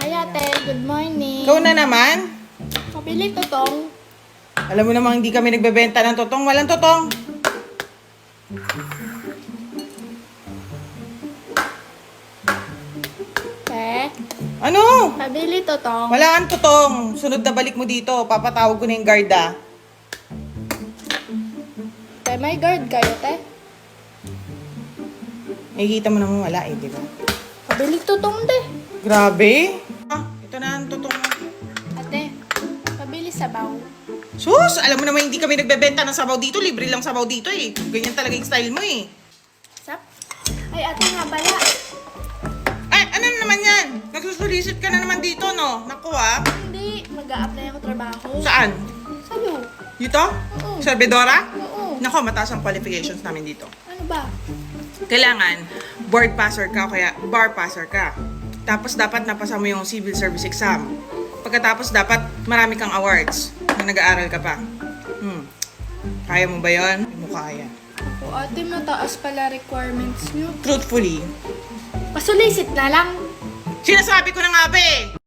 Ay ate, good morning. Ikaw na naman. Pabili to tong. Alam mo namang hindi kami nagbebenta ng totong. Walang totong. Te, Ano? pabili to tong. Wala ang totong. Sunod na balik mo dito. Papatawag ko na yung guard ah. Te, may guard kayo, te. Nakikita mo naman wala eh, di ba? Pabili to tong, te. Grabe. Ah, ito na ang totong mo. Ate, pabili sabaw. Sus, alam mo naman hindi kami nagbebenta ng sabaw dito. Libre lang sabaw dito eh. Ganyan talaga yung style mo eh. Sap? Ay ate nga bala. Ay, ano na naman yan? Nagsusulisit ka na naman dito, no? Naku ah. Hindi, mag-a-apply ako trabaho. Saan? Sa'yo. Dito? Oo. Sa Bedora? Oo. Nako, mataas ang qualifications namin dito. Ba? Kailangan, board passer ka o kaya bar passer ka. Tapos dapat napasa mo yung civil service exam. Pagkatapos dapat marami kang awards na nag-aaral ka pa. Hmm. Kaya mo ba yon? Hindi mo kaya. Ako ate, mataas pala requirements nyo. Truthfully, Pasulisit na lang. sinasabi ko na nga ba eh!